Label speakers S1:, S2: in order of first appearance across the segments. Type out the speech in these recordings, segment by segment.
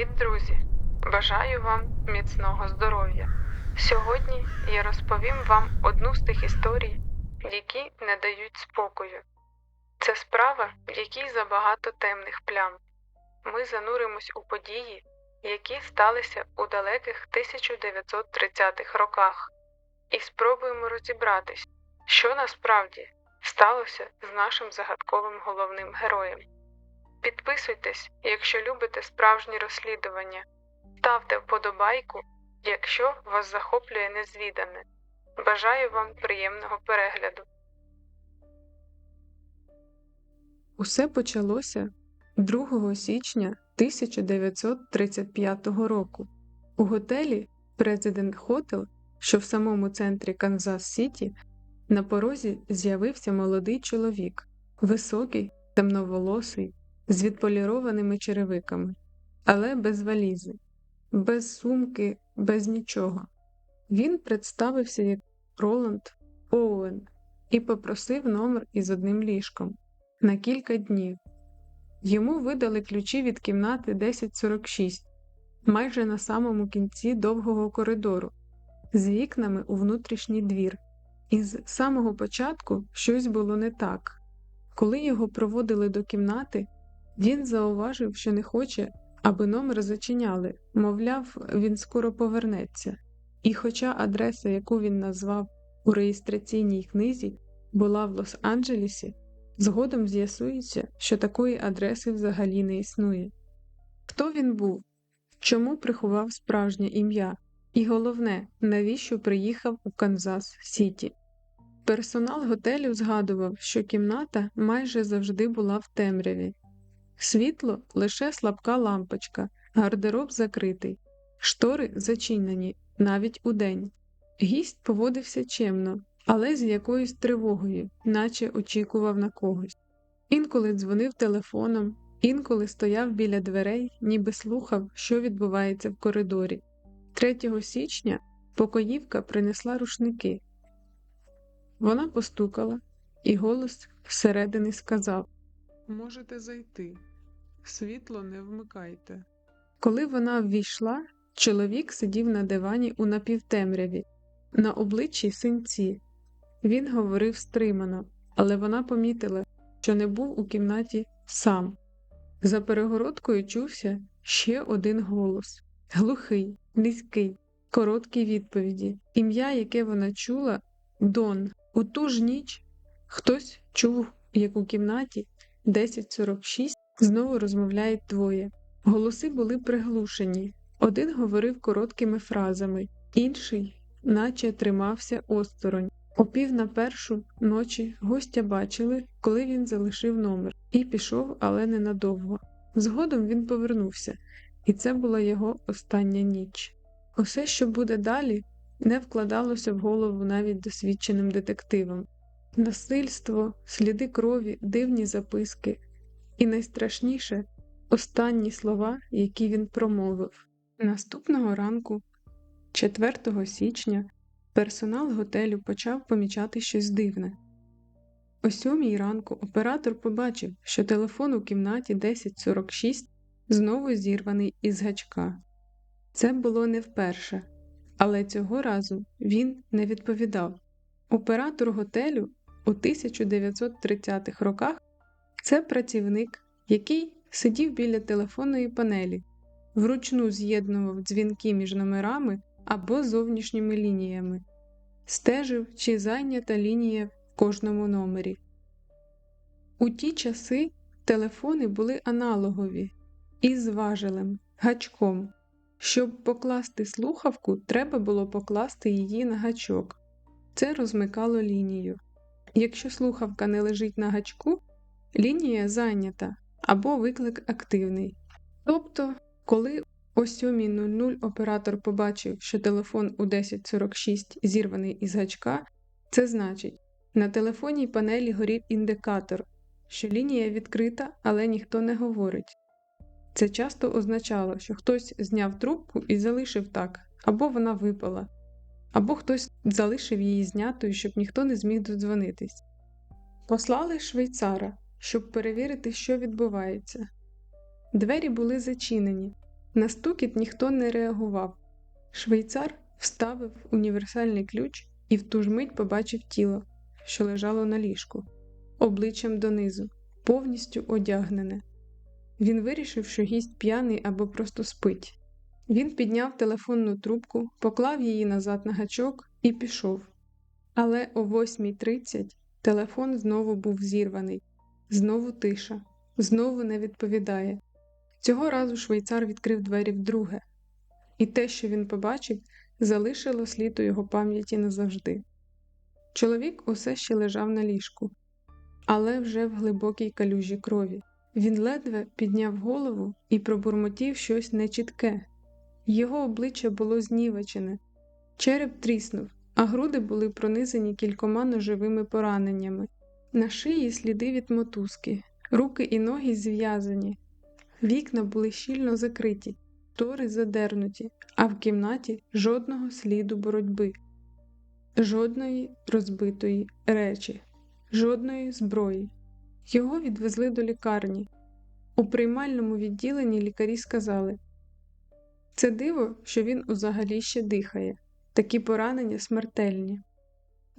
S1: Привіт, друзі! Бажаю вам міцного здоров'я. Сьогодні я розповім вам одну з тих історій, які не дають спокою. Це справа, в якій забагато темних плям. Ми зануримось у події, які сталися у далеких 1930-х роках, і спробуємо розібратись, що насправді сталося з нашим загадковим головним героєм. Підписуйтесь, якщо любите справжні розслідування, ставте вподобайку, якщо вас захоплює незвідане. Бажаю вам приємного перегляду. Усе почалося 2 січня 1935 року у готелі Президент Хотел, що в самому центрі Канзас Сіті, на порозі з'явився молодий чоловік, високий, темноволосий, з відполірованими черевиками, але без валізи, без сумки, без нічого. Він представився як Роланд Оуен і попросив номер із одним ліжком на кілька днів. Йому видали ключі від кімнати 1046, майже на самому кінці довгого коридору, з вікнами у внутрішній двір. І з самого початку щось було не так. Коли його проводили до кімнати, він зауважив, що не хоче, аби номер зачиняли, мовляв, він скоро повернеться. І хоча адреса, яку він назвав у реєстраційній книзі, була в Лос-Анджелесі, згодом з'ясується, що такої адреси взагалі не існує. Хто він був? Чому приховав справжнє ім'я? І головне, навіщо приїхав у Канзас Сіті? Персонал готелю згадував, що кімната майже завжди була в темряві. Світло лише слабка лампочка, гардероб закритий, штори зачинені навіть удень. Гість поводився чемно, але з якоюсь тривогою, наче очікував на когось. Інколи дзвонив телефоном, інколи стояв біля дверей, ніби слухав, що відбувається в коридорі. 3 січня покоївка принесла рушники. Вона постукала, і голос всередини сказав Можете зайти, світло не вмикайте. Коли вона ввійшла, чоловік сидів на дивані у напівтемряві, на обличчі синці. Він говорив стримано, але вона помітила, що не був у кімнаті сам. За перегородкою чувся ще один голос глухий, низький, короткі відповіді, ім'я, яке вона чула, Дон. У ту ж ніч хтось чув, як у кімнаті 1046 знову розмовляють двоє. Голоси були приглушені. Один говорив короткими фразами, інший, наче тримався осторонь. О пів на першу ночі гостя бачили, коли він залишив номер, і пішов, але ненадовго. Згодом він повернувся, і це була його остання ніч. Усе, що буде далі, не вкладалося в голову навіть досвідченим детективам. Насильство, сліди крові, дивні записки, і найстрашніше останні слова, які він промовив. Наступного ранку, 4 січня, персонал готелю почав помічати щось дивне. О сьомій ранку оператор побачив, що телефон у кімнаті 1046 знову зірваний із гачка. Це було не вперше, але цього разу він не відповідав. Оператор готелю у 1930-х роках це працівник, який сидів біля телефонної панелі, вручну з'єднував дзвінки між номерами або зовнішніми лініями, стежив, чи зайнята лінія в кожному номері. У ті часи телефони були аналогові із важелем, гачком. Щоб покласти слухавку, треба було покласти її на гачок. Це розмикало лінію. Якщо слухавка не лежить на гачку, лінія зайнята або виклик активний. Тобто, коли о 7.00 оператор побачив, що телефон у 1046 зірваний із гачка, це значить, на телефонній панелі горів індикатор, що лінія відкрита, але ніхто не говорить. Це часто означало, що хтось зняв трубку і залишив так, або вона випала, або хтось залишив її знятою, щоб ніхто не зміг додзвонитись. Послали швейцара, щоб перевірити, що відбувається. Двері були зачинені, На стукіт ніхто не реагував. Швейцар вставив універсальний ключ і в ту ж мить побачив тіло, що лежало на ліжку, обличчям донизу, повністю одягнене. Він вирішив, що гість п'яний або просто спить. Він підняв телефонну трубку, поклав її назад на гачок і пішов. Але о 8.30 телефон знову був зірваний, знову тиша, знову не відповідає. Цього разу швейцар відкрив двері вдруге, і те, що він побачив, залишило слід у його пам'яті назавжди. Чоловік усе ще лежав на ліжку, але вже в глибокій калюжі крові. Він ледве підняв голову і пробурмотів щось нечітке. Його обличчя було знівечене, череп тріснув, а груди були пронизані кількома ножовими пораненнями. На шиї сліди від мотузки, руки і ноги зв'язані, вікна були щільно закриті, тори задернуті, а в кімнаті жодного сліду боротьби, жодної розбитої речі, жодної зброї. Його відвезли до лікарні. У приймальному відділенні лікарі сказали це диво, що він узагалі ще дихає, такі поранення смертельні.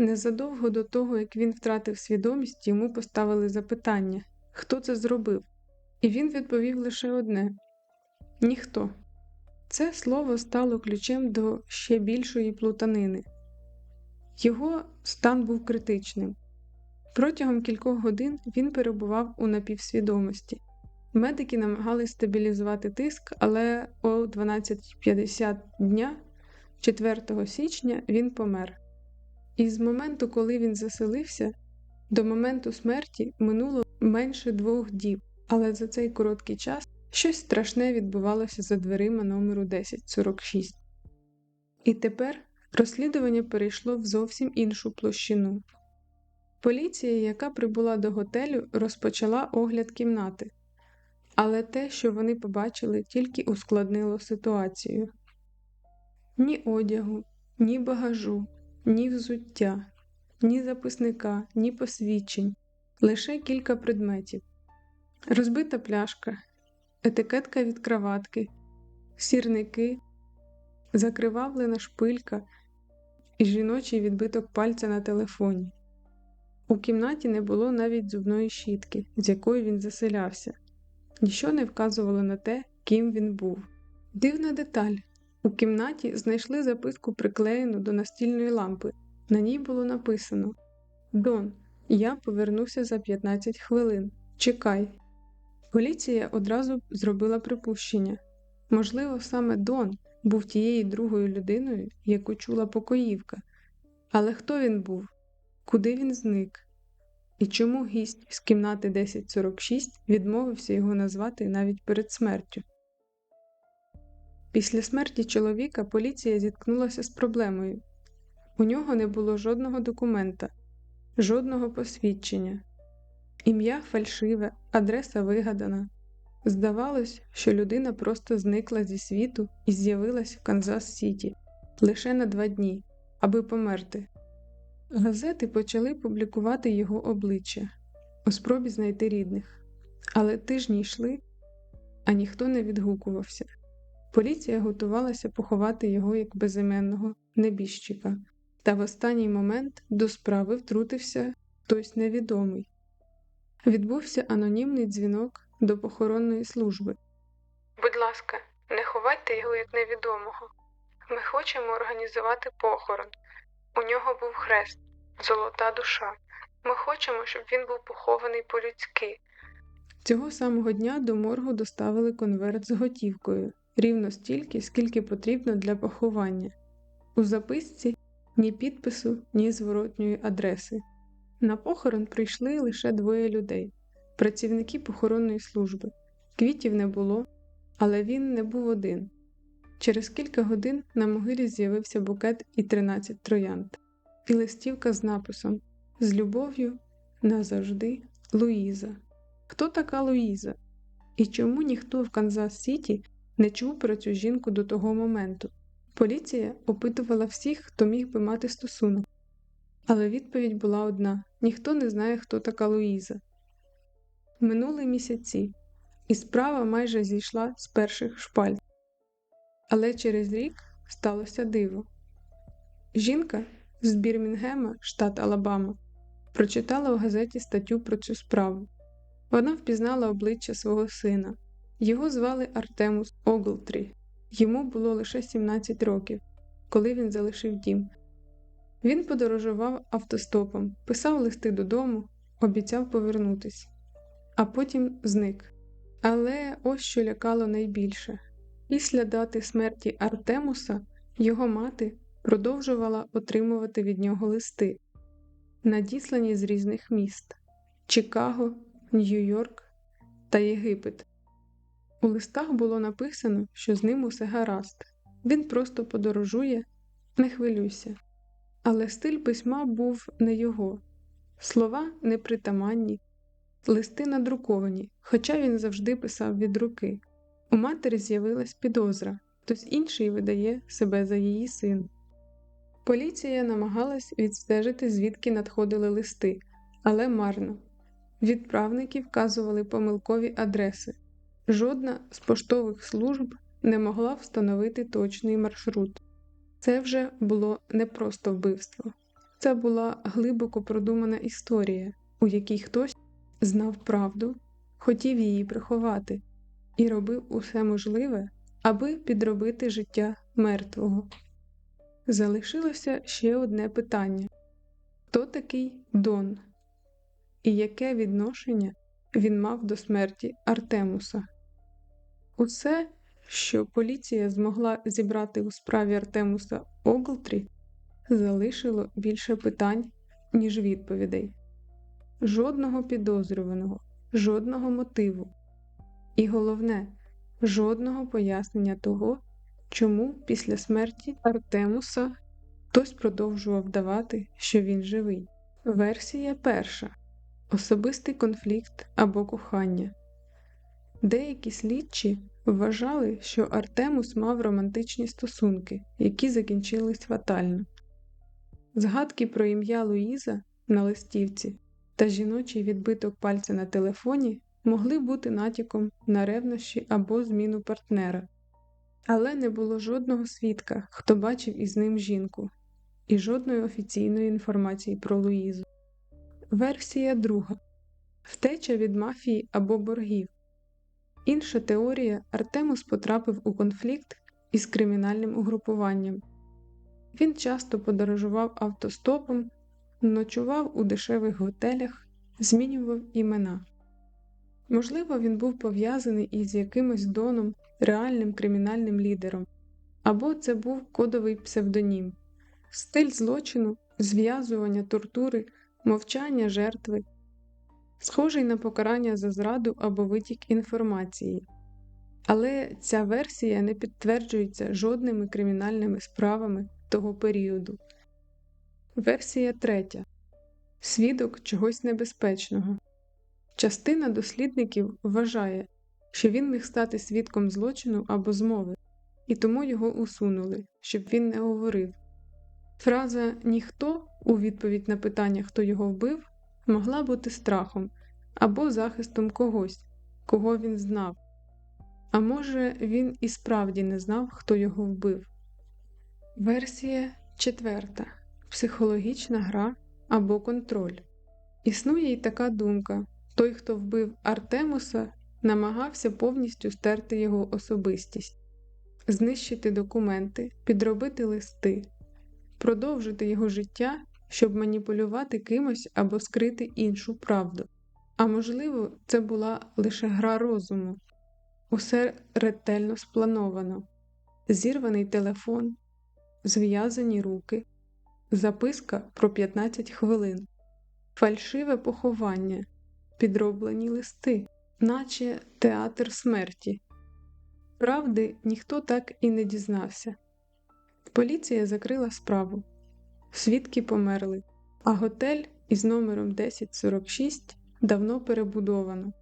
S1: Незадовго до того, як він втратив свідомість, йому поставили запитання, хто це зробив, і він відповів лише одне ніхто. Це слово стало ключем до ще більшої плутанини. Його стан був критичним. Протягом кількох годин він перебував у напівсвідомості. Медики намагались стабілізувати тиск, але о 12.50 дня, 4 січня, він помер. І з моменту, коли він заселився, до моменту смерті минуло менше двох діб, але за цей короткий час щось страшне відбувалося за дверима номеру 1046. І тепер розслідування перейшло в зовсім іншу площину. Поліція, яка прибула до готелю, розпочала огляд кімнати, але те, що вони побачили, тільки ускладнило ситуацію ні одягу, ні багажу, ні взуття, ні записника, ні посвідчень, лише кілька предметів, розбита пляшка, етикетка від краватки, сірники, закривавлена шпилька і жіночий відбиток пальця на телефоні. У кімнаті не було навіть зубної щітки, з якої він заселявся, ніщо не вказувало на те, ким він був. Дивна деталь у кімнаті знайшли записку, приклеєну до настільної лампи. На ній було написано Дон, я повернуся за 15 хвилин. Чекай. Поліція одразу зробила припущення можливо, саме Дон був тією другою людиною, яку чула покоївка. Але хто він був? Куди він зник? І чому гість з кімнати 1046 відмовився його назвати навіть перед смертю? Після смерті чоловіка поліція зіткнулася з проблемою у нього не було жодного документа, жодного посвідчення, ім'я фальшиве, адреса вигадана. Здавалось, що людина просто зникла зі світу і з'явилась в Канзас Сіті лише на два дні, аби померти. Газети почали публікувати його обличчя у спробі знайти рідних, але тижні йшли, а ніхто не відгукувався. Поліція готувалася поховати його як безіменного небіжчика, та в останній момент до справи втрутився хтось невідомий. Відбувся анонімний дзвінок до похоронної служби. Будь ласка, не ховайте його як невідомого. Ми хочемо організувати похорон. У нього був хрест, золота душа. Ми хочемо, щоб він був похований по-людськи. Цього самого дня до моргу доставили конверт з готівкою рівно стільки, скільки потрібно для поховання. У записці ні підпису, ні зворотньої адреси. На похорон прийшли лише двоє людей працівники похоронної служби. Квітів не було, але він не був один. Через кілька годин на могилі з'явився букет і 13 троянд, і листівка з написом З любов'ю назавжди Луїза. Хто така Луїза? І чому ніхто в Канзас Сіті не чув про цю жінку до того моменту? Поліція опитувала всіх, хто міг би мати стосунок. Але відповідь була одна: ніхто не знає, хто така Луїза. Минули місяці, і справа майже зійшла з перших шпаль. Але через рік сталося диво. Жінка з Бірмінгема, штат Алабама, прочитала в газеті статтю про цю справу. Вона впізнала обличчя свого сина. Його звали Артемус Оглтрі. Йому було лише 17 років, коли він залишив дім. Він подорожував автостопом, писав листи додому, обіцяв повернутись, а потім зник. Але ось що лякало найбільше після дати смерті Артемуса його мати продовжувала отримувати від нього листи, надіслані з різних міст Чикаго, Нью-Йорк та Єгипет. У листах було написано, що з ним усе гаразд, він просто подорожує, не хвилюйся. Але стиль письма був не його, слова непритаманні, листи надруковані, хоча він завжди писав від руки. У матері з'явилась підозра, хтось інший видає себе за її син. Поліція намагалась відстежити, звідки надходили листи, але марно. Відправники вказували помилкові адреси. Жодна з поштових служб не могла встановити точний маршрут. Це вже було не просто вбивство, це була глибоко продумана історія, у якій хтось знав правду, хотів її приховати і робив усе можливе, аби підробити життя мертвого. Залишилося ще одне питання хто такий Дон? І яке відношення він мав до смерті Артемуса? Усе, що поліція змогла зібрати у справі Артемуса Оглтрі, залишило більше питань, ніж відповідей. Жодного підозрюваного, жодного мотиву. І головне, жодного пояснення того, чому після смерті Артемуса хтось продовжував давати, що він живий. Версія перша особистий конфлікт або кохання. Деякі слідчі вважали, що Артемус мав романтичні стосунки, які закінчились фатально. Згадки про ім'я Луїза на листівці та жіночий відбиток пальця на телефоні могли бути натяком на ревнощі або зміну партнера, але не було жодного свідка, хто бачив із ним жінку, і жодної офіційної інформації про Луїзу. Версія друга втеча від мафії або боргів. Інша теорія Артемус потрапив у конфлікт із кримінальним угрупуванням. Він часто подорожував автостопом, ночував у дешевих готелях, змінював імена. Можливо, він був пов'язаний із якимось доном, реальним кримінальним лідером, або це був кодовий псевдонім, стиль злочину, зв'язування тортури, мовчання жертви, схожий на покарання за зраду або витік інформації. Але ця версія не підтверджується жодними кримінальними справами того періоду. Версія третя свідок чогось небезпечного. Частина дослідників вважає, що він міг стати свідком злочину або змови, і тому його усунули, щоб він не говорив. Фраза ніхто у відповідь на питання, хто його вбив, могла бути страхом або захистом когось, кого він знав. А може, він і справді не знав, хто його вбив. Версія четверта психологічна гра або контроль. Існує й така думка той, хто вбив Артемуса, намагався повністю стерти його особистість, знищити документи, підробити листи, продовжити його життя, щоб маніпулювати кимось або скрити іншу правду. А можливо, це була лише гра розуму, усе ретельно сплановано, зірваний телефон, зв'язані руки, записка про 15 хвилин, фальшиве поховання, підроблені листи, наче театр смерті. Правди ніхто так і не дізнався. Поліція закрила справу, свідки померли, а готель із номером 1046 давно перебудовано.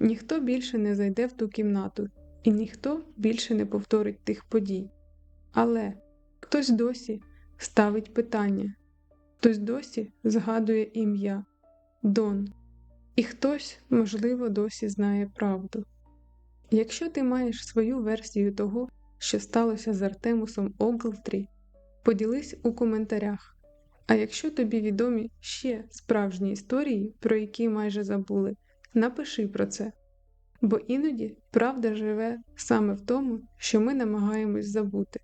S1: Ніхто більше не зайде в ту кімнату, і ніхто більше не повторить тих подій. Але хтось досі ставить питання, хтось досі згадує ім'я Дон, і хтось, можливо, досі знає правду. Якщо ти маєш свою версію того, що сталося з Артемусом Оглтрі, поділись у коментарях. А якщо тобі відомі ще справжні історії, про які майже забули, напиши про це. Бо іноді правда живе саме в тому, що ми намагаємось забути.